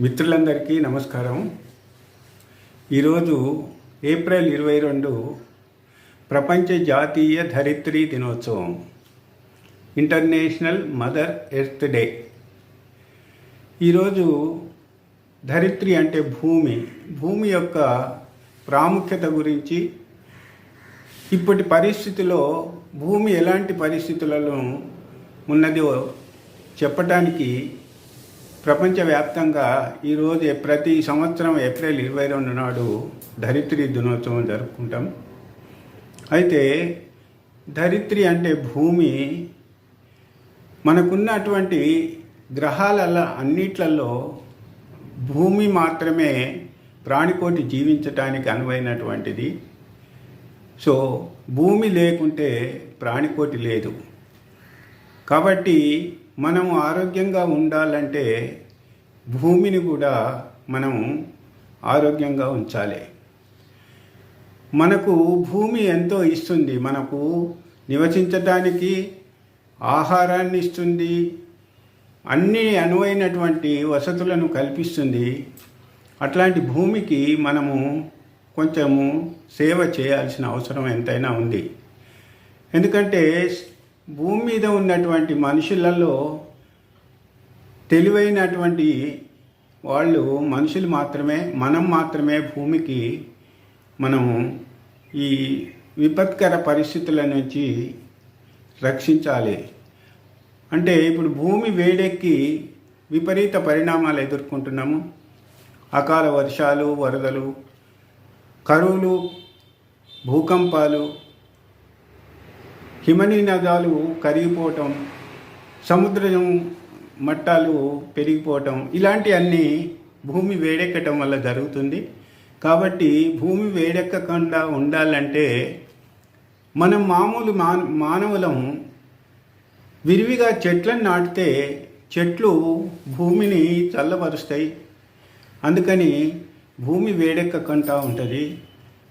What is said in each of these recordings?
మిత్రులందరికీ నమస్కారం. ఈరోజు ఏప్రిల్ ఇరవై రెండు ప్రపంచ జాతీయ ధరిత్రి దినోత్సవం ఇంటర్నేషనల్ మదర్ ఎర్త్ డే. ఈరోజు ధరిత్రి అంటే భూమి. భూమి యొక్క ప్రాముఖ్యత గురించి ఇప్పటి పరిస్థితిలో భూమి ఎలాంటి పరిస్థితులలో ఉన్నదో చెప్పటానికి ప్రపంచవ్యాప్తంగా ఈరోజు ప్రతి సంవత్సరం ఏప్రిల్ ఇరవై రెండు నాడు ధరిత్రి దినోత్సవం జరుపుకుంటాం. అయితే ధరిత్రి అంటే భూమి. మనకున్నటువంటి గ్రహాల అన్నిట్లలో భూమి మాత్రమే ప్రాణికోటి జీవించటానికి అనువైనటువంటిది. సో భూమి లేకుంటే ప్రాణికోటి లేదు. కాబట్టి మనం ఆరోగ్యంగా ఉండాలంటే భూమిని కూడా మనం ఆరోగ్యంగా ఉంచాలి. మనకు భూమి ఎంతో ఇస్తుంది. మనకు నివసించడానికి ఆహారాన్ని ఇస్తుంది. అన్ని అనువైనటువంటి వసతులను కల్పిస్తుంది. అట్లాంటి భూమికి మనము కొంచెము సేవ చేయాల్సిన అవసరం ఎంతైనా ఉంది. ఎందుకంటే భూమి మీద ఉన్నటువంటి మనుషులలో తెలివైనటువంటి వాళ్ళు మనుషులు మాత్రమే మనం మాత్రమే భూమికి మనము ఈ విపత్కర పరిస్థితుల నుంచి రక్షించాలి. అంటే ఇప్పుడు భూమి వేడెక్కి విపరీత పరిణామాలు ఎదుర్కొంటున్నాము. అకాల వర్షాలు వరదలు కరువులు భూకంపాలు హిమనీనదాలు కరిగిపోవటం సముద్రం మట్టాలు పెరిగిపోవటం ఇలాంటివన్నీ భూమి వేడెక్కటం వల్ల జరుగుతుంది. కాబట్టి భూమి వేడెక్కకుండా ఉండాలంటే మనం మామూలు మాన మానవులం విరివిగా చెట్లను నాటితే చెట్లు భూమిని చల్లబరుస్తాయి. అందుకని భూమి వేడెక్కకుండా ఉంటుంది.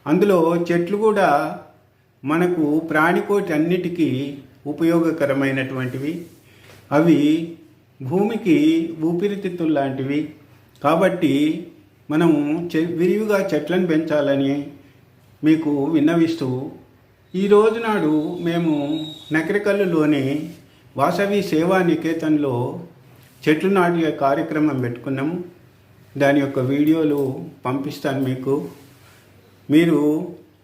అందులో చెట్లు కూడా మనకు ప్రాణికోటి అన్నిటికీ ఉపయోగకరమైనటువంటివి. అవి భూమికి ఊపిరితిత్తులు లాంటివి. కాబట్టి మనము చె విరివిగా చెట్లను పెంచాలని మీకు విన్నవిస్తూ ఈ రోజు నాడు మేము నకరికల్లులోని వాసవి సేవా నికేతన్లో చెట్లు నాటే కార్యక్రమం పెట్టుకున్నాము దాని యొక్క వీడియోలు పంపిస్తాను మీకు. మీరు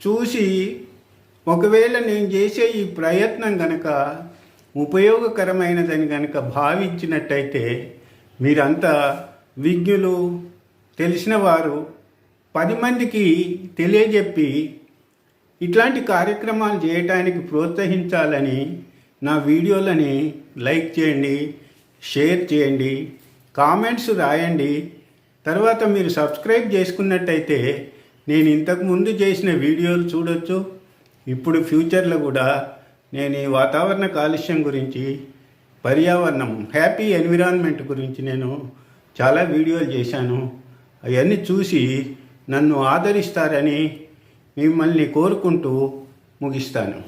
చూసి ఒకవేళ నేను చేసే ఈ ప్రయత్నం గనక ఉపయోగకరమైనదని గనక భావించినట్టయితే మీరంతా విజ్ఞులు తెలిసిన వారు పది మందికి తెలియజెప్పి ఇట్లాంటి కార్యక్రమాలు చేయటానికి ప్రోత్సహించాలని నా వీడియోలని లైక్ చేయండి షేర్ చేయండి కామెంట్స్ రాయండి. తర్వాత మీరు సబ్స్క్రైబ్ చేసుకున్నట్టయితే నేను ఇంతకు ముందు చేసిన వీడియోలు చూడొచ్చు. ఇప్పుడు ఫ్యూచర్లో కూడా నేను ఈ వాతావరణ కాలుష్యం గురించి పర్యావరణం హ్యాపీ ఎన్విరాన్మెంట్ గురించి నేను చాలా వీడియోలు చేశాను. అవన్నీ చూసి నన్ను ఆదరిస్తారని మిమ్మల్ని కోరుకుంటూ ముగిస్తాను.